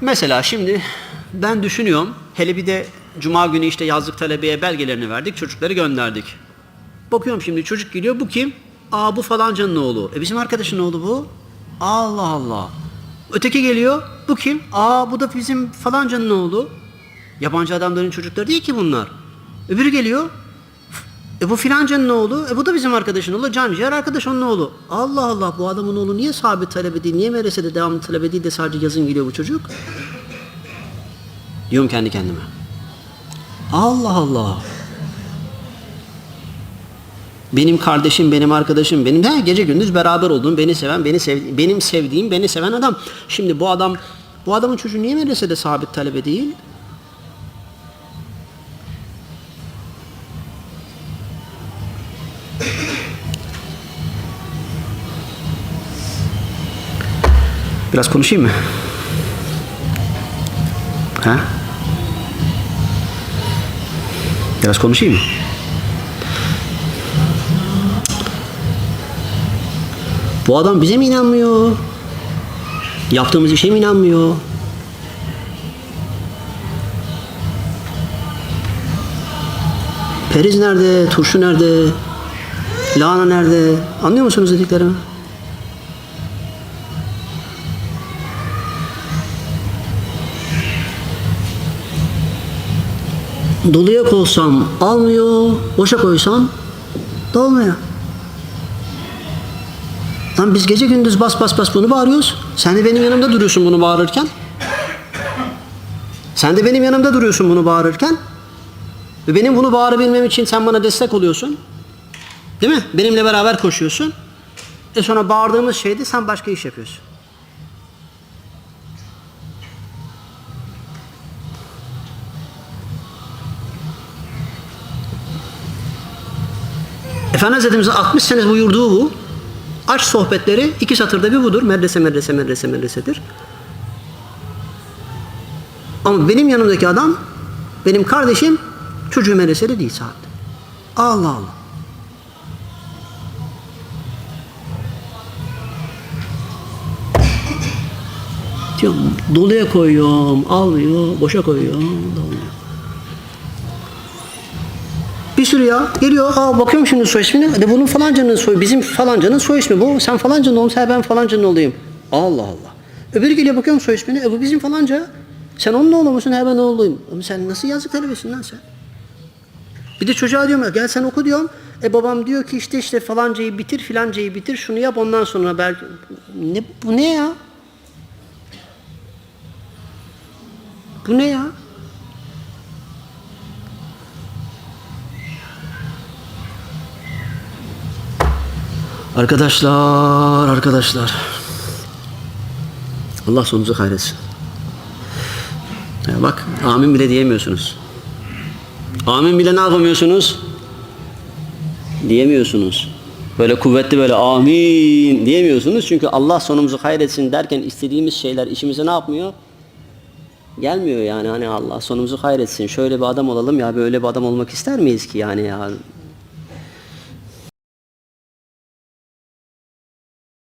Mesela şimdi ben düşünüyorum. Hele bir de cuma günü işte yazlık talebeye belgelerini verdik. Çocukları gönderdik. Bakıyorum şimdi çocuk geliyor. Bu kim? Aa bu falancanın oğlu. E bizim arkadaşın oğlu bu. Allah Allah. Öteki geliyor. Bu kim? Aa bu da bizim falancanın oğlu. Yabancı adamların çocukları değil ki bunlar. Öbürü geliyor. E bu filancanın oğlu. E bu da bizim arkadaşın oğlu. Can ciğer arkadaş onun oğlu. Allah Allah bu adamın oğlu niye sabit talebe değil? Niye medresede devamlı talebe değil de sadece yazın geliyor bu çocuk? Diyorum kendi kendime. Allah Allah. Benim kardeşim, benim arkadaşım, benim he, gece gündüz beraber olduğum, beni seven, beni sev, benim sevdiğim, beni seven adam. Şimdi bu adam, bu adamın çocuğu niye medresede sabit talebe değil? Biraz konuşayım mı? Ha? Biraz konuşayım mı? Bu adam bize mi inanmıyor? Yaptığımız işe mi inanmıyor? Periz nerede? Turşu nerede? Lahana nerede? Anlıyor musunuz dediklerimi? Doluya koysam almıyor, boşa koysam dolmuyor. Lan biz gece gündüz bas bas bas bunu bağırıyoruz. Sen de benim yanımda duruyorsun bunu bağırırken. Sen de benim yanımda duruyorsun bunu bağırırken. Ve benim bunu bağırabilmem için sen bana destek oluyorsun. Değil mi? Benimle beraber koşuyorsun. E sonra bağırdığımız şeyde sen başka iş yapıyorsun. Efendimiz Hazretimizin 60 sene buyurduğu bu. Aç sohbetleri iki satırda bir budur. Medrese, medrese, medrese, medresedir. Ama benim yanımdaki adam, benim kardeşim çocuğu medresede değil saat. Allah Allah. Diyorum, doluya koyuyorum, almıyor, boşa koyuyorum, dolmuyor. Bir sürü ya geliyor. Aa bakıyorum şimdi soy ismine. De bunun falancanın soy bizim falancanın soy ismi bu. Sen falancanın sen ben falancanın olayım. Allah Allah. Öbürü geliyor bakıyorum soy ismine. E bu bizim falanca. Sen onun oğlu musun? He ben oğluyum. Ama sen nasıl yazık talebesin lan sen? Bir de çocuğa diyorum ya gel sen oku diyorum. E babam diyor ki işte işte falancayı bitir filancayı bitir şunu yap ondan sonra belki ne bu ne ya? Bu ne ya? Arkadaşlar, arkadaşlar. Allah sonunuzu hayretsin. Ya bak, amin bile diyemiyorsunuz. Amin bile ne yapamıyorsunuz? Diyemiyorsunuz. Böyle kuvvetli böyle amin diyemiyorsunuz. Çünkü Allah sonumuzu hayretsin derken istediğimiz şeyler işimize ne yapmıyor? Gelmiyor yani hani Allah sonumuzu hayretsin. Şöyle bir adam olalım ya böyle bir adam olmak ister miyiz ki yani ya?